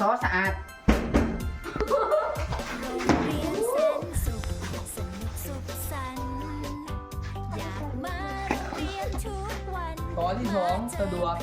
ซอสสะอาด ตอที่สองสะดวก